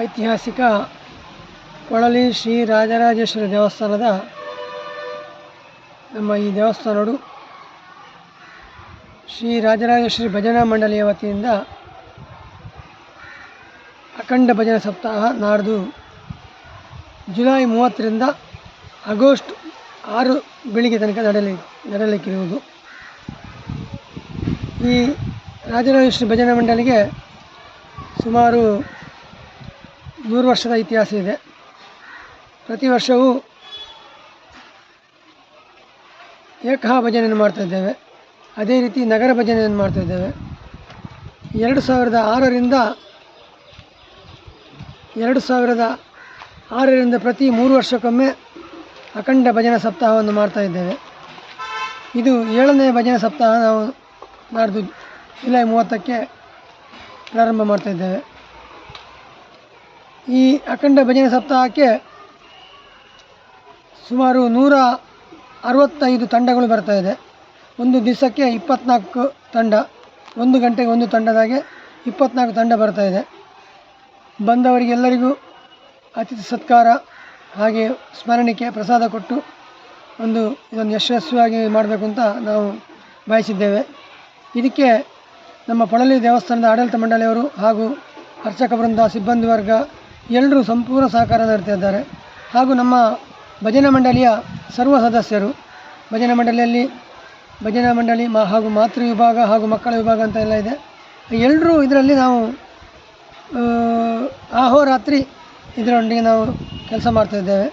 ಐತಿಹಾಸಿಕ ಕೊಳಲಿ ಶ್ರೀ ರಾಜರಾಜೇಶ್ವರಿ ದೇವಸ್ಥಾನದ ನಮ್ಮ ಈ ದೇವಸ್ಥಾನಗಳು ಶ್ರೀ ರಾಜರಾಜೇಶ್ವರಿ ಭಜನಾ ಮಂಡಳಿಯ ವತಿಯಿಂದ ಅಖಂಡ ಭಜನಾ ಸಪ್ತಾಹ ನಾಡ್ದು ಜುಲೈ ಮೂವತ್ತರಿಂದ ಆಗಸ್ಟ್ ಆರು ಬೆಳಿಗ್ಗೆ ತನಕ ನಡೆಯಲಿ ನಡೆಯಲಿಕ್ಕಿರುವುದು ಈ ರಾಜರಾಜೇಶ್ವರಿ ಭಜನಾ ಮಂಡಳಿಗೆ ಸುಮಾರು ನೂರು ವರ್ಷದ ಇತಿಹಾಸ ಇದೆ. ಪ್ರತಿ ವರ್ಷವೂ ಏಕಹಾ ಭಜನೆಯನ್ನು ಮಾಡ್ತಾ ಇದ್ದೇವೆ. ಅದೇ ರೀತಿ ನಗರ ಭಜನೆಯನ್ನು ಮಾಡ್ತಾ ಇದ್ದೇವೆ. ಎರಡು ಸಾವಿರದ ಆರರಿಂದ ಎರಡು ಸಾವಿರದ ಆರರಿಂದ ಪ್ರತಿ ಮೂರು ವರ್ಷಕ್ಕೊಮ್ಮೆ ಅಖಂಡ ಭಜನಾ ಸಪ್ತಾಹವನ್ನು ಮಾಡ್ತಾ ಇದ್ದೇವೆ. ಇದು ಏಳನೇ ಭಜನಾ ಸಪ್ತಾಹ ನಾವು ನಾಡ್ದು ಜುಲೈ ಮೂವತ್ತಕ್ಕೆ ಪ್ರಾರಂಭ ಮಾಡ್ತಾ ಇದ್ದೇವೆ. ಈ ಅಖಂಡ ಭಜನೆ ಸಪ್ತಾಹಕ್ಕೆ ಸುಮಾರು ನೂರ ಅರವತ್ತೈದು ತಂಡಗಳು ಬರ್ತಾ ಇದೆ. ಒಂದು ದಿವಸಕ್ಕೆ ಇಪ್ಪತ್ನಾಲ್ಕು ತಂಡ, ಒಂದು ಗಂಟೆಗೆ ಒಂದು ತಂಡದಾಗೆ ಇಪ್ಪತ್ನಾಲ್ಕು ತಂಡ ಬರ್ತಾ ಇದೆ. ಬಂದವರಿಗೆಲ್ಲರಿಗೂ ಅತಿಥಿ ಸತ್ಕಾರ ಹಾಗೆ ಸ್ಮರಣಿಕೆ ಪ್ರಸಾದ ಕೊಟ್ಟು ಒಂದು ಇದನ್ನು ಯಶಸ್ವಿಯಾಗಿ ಮಾಡಬೇಕು ಅಂತ ನಾವು ಬಯಸಿದ್ದೇವೆ. ಇದಕ್ಕೆ ನಮ್ಮ ಪೊಳಲಿ ದೇವಸ್ಥಾನದ ಆಡಳಿತ ಮಂಡಳಿಯವರು ಹಾಗೂ ಅರ್ಚಕ ವೃಂದ, ಸಿಬ್ಬಂದಿ ವರ್ಗ ಎಲ್ಲರೂ ಸಂಪೂರ್ಣ ಸಹಕಾರ ನೀಡ್ತಾ ಇದ್ದಾರೆ. ಹಾಗೂ ನಮ್ಮ ಭಜನಾ ಮಂಡಳಿಯ ಸರ್ವ ಸದಸ್ಯರು, ಭಜನಾ ಮಂಡಳಿಯಲ್ಲಿ, ಭಜನಾ ಮಂಡಳಿ ಮಾ, ಹಾಗೂ ಮಾತೃ ವಿಭಾಗ ಹಾಗೂ ಮಕ್ಕಳ ವಿಭಾಗ ಅಂತ ಎಲ್ಲ ಇದೆ. ಎಲ್ಲರೂ ಇದರಲ್ಲಿ ನಾವು ಆಹೋರಾತ್ರಿ ಇದರೊಂದಿಗೆ ನಾವು ಕೆಲಸ ಮಾಡ್ತಾಯಿದ್ದೇವೆ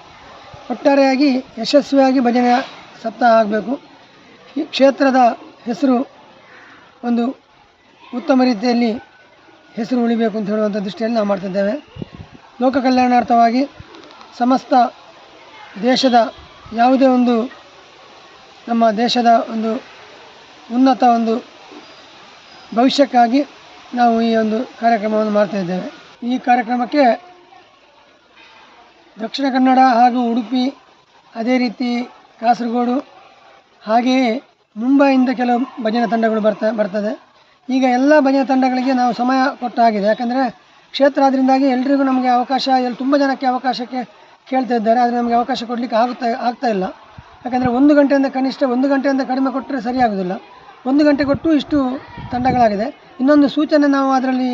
ಒಟ್ಟಾರೆಯಾಗಿ ಯಶಸ್ವಿಯಾಗಿ ಭಜನೆ ಸಪ್ತಾಹ ಆಗಬೇಕು. ಈ ಕ್ಷೇತ್ರದ ಹೆಸರು ಒಂದು ಉತ್ತಮ ರೀತಿಯಲ್ಲಿ ಹೆಸರು ಉಳಿಬೇಕು ಅಂತ ಹೇಳುವಂಥ ದೃಷ್ಟಿಯಲ್ಲಿ ನಾವು ಮಾಡ್ತಿದ್ದೇವೆ ಲೋಕ ಕಲ್ಯಾಣಾರ್ಥವಾಗಿ ಸಮಸ್ತ ದೇಶದ ಯಾವುದೇ ಒಂದು ನಮ್ಮ ದೇಶದ ಒಂದು ಉನ್ನತ ಒಂದು ಭವಿಷ್ಯಕ್ಕಾಗಿ ನಾವು ಈ ಒಂದು ಕಾರ್ಯಕ್ರಮವನ್ನು ಮಾಡ್ತಾ ಇದ್ದೇವೆ. ಈ ಕಾರ್ಯಕ್ರಮಕ್ಕೆ ದಕ್ಷಿಣ ಕನ್ನಡ ಹಾಗೂ ಉಡುಪಿ, ಅದೇ ರೀತಿ ಕಾಸರಗೋಡು, ಹಾಗೆಯೇ ಮುಂಬೈಯಿಂದ ಕೆಲವು ಭಜನಾ ತಂಡಗಳು ಬರ್ತಾ, ಬರ್ತದೆ. ಈಗ ಎಲ್ಲ ಭಜನಾ ತಂಡಗಳಿಗೆ ನಾವು ಸಮಯ ಕೊಟ್ಟಾಗಿದೆ. ಯಾಕಂದರೆ ಕ್ಷೇತ್ರ ಆದ್ದರಿಂದಾಗಿ ಎಲ್ರಿಗೂ ನಮಗೆ ಅವಕಾಶ ಎಲ್ಲಿ ತುಂಬ ಜನಕ್ಕೆ ಅವಕಾಶಕ್ಕೆ ಕೇಳ್ತಾ ಇದ್ದಾರೆ, ಆದರೆ ನಮಗೆ ಅವಕಾಶ ಕೊಡಲಿಕ್ಕೆ ಆಗುತ್ತಾ, ಆಗ್ತಾ ಇಲ್ಲ. ಯಾಕಂದರೆ ಒಂದು ಗಂಟೆಯಿಂದ ಕನಿಷ್ಠ ಒಂದು ಗಂಟೆಯಿಂದ ಕಡಿಮೆ ಕೊಟ್ಟರೆ ಸರಿಯಾಗೋದಿಲ್ಲ ಒಂದು ಗಂಟೆ ಕೊಟ್ಟು ಇಷ್ಟು ತಂಡಗಳಾಗಿದೆ. ಇನ್ನೊಂದು ಸೂಚನೆ ನಾವು ಅದರಲ್ಲಿ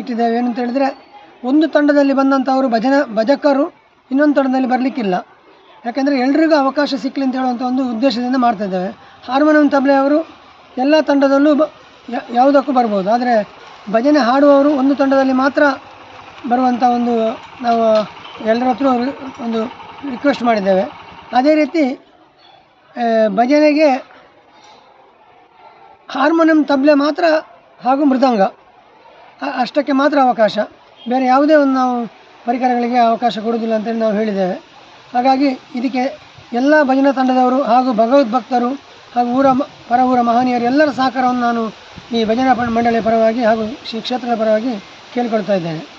ಇಟ್ಟಿದ್ದೇವೆ. ಏನಂತ ಹೇಳಿದರೆ, ಒಂದು ತಂಡದಲ್ಲಿ ಬಂದಂಥವರು ಭಜನ, ಭಜಕರು ಇನ್ನೊಂದು ತಂಡದಲ್ಲಿ ಬರಲಿಕ್ಕಿಲ್ಲ. ಯಾಕೆಂದರೆ ಎಲ್ರಿಗೂ ಅವಕಾಶ ಸಿಕ್ಕಲಿ ಅಂತ ಹೇಳುವಂಥ ಒಂದು ಉದ್ದೇಶದಿಂದ ಮಾಡ್ತಾ ಇದ್ದೇವೆ. ಹಾರ್ಮೋನಿಯಂ ತಬಲೆಯವರು ಎಲ್ಲ ತಂಡದಲ್ಲೂ ಬ ಯಾವುದಕ್ಕೂ ಬರ್ಬೋದು. ಆದರೆ ಭಜನೆ ಹಾಡುವವರು ಒಂದು ತಂಡದಲ್ಲಿ ಮಾತ್ರ ಬರುವಂಥ ಒಂದು ನಾವು ಎಲ್ಲರ ಹತ್ರ ಒಂದು ರಿಕ್ವೆಸ್ಟ್ ಮಾಡಿದ್ದೇವೆ. ಅದೇ ರೀತಿ ಭಜನೆಗೆ ಹಾರ್ಮೋನಿಯಂ ತಬ್ಲೆ ಮಾತ್ರ ಹಾಗೂ ಮೃದಂಗ. ಅಷ್ಟಕ್ಕೆ ಮಾತ್ರ ಅವಕಾಶ. ಬೇರೆ ಯಾವುದೇ ಒಂದು ನಾವು ಪರಿಕರಗಳಿಗೆ ಅವಕಾಶ ಕೊಡುವುದಿಲ್ಲ ಅಂತೇಳಿ ನಾವು ಹೇಳಿದ್ದೇವೆ. ಹಾಗಾಗಿ ಇದಕ್ಕೆ ಎಲ್ಲ ಭಜನಾ ತಂಡದವರು ಹಾಗೂ ಭಗವದ್ಭಕ್ತರು ಹಾಗೂ ಊರ ಪರ ಊರ ಮಹನೀಯರು ಎಲ್ಲರ ಸಹಕಾರವನ್ನು ನಾನು ಈ ಭಜನಾ ಮಂಡಳಿಯ ಪರವಾಗಿ ಹಾಗೂ ಶ್ರೀ ಕ್ಷೇತ್ರದ ಪರವಾಗಿ ಕೇಳಿಕೊಳ್ತಾ ಇದ್ದೇನೆ.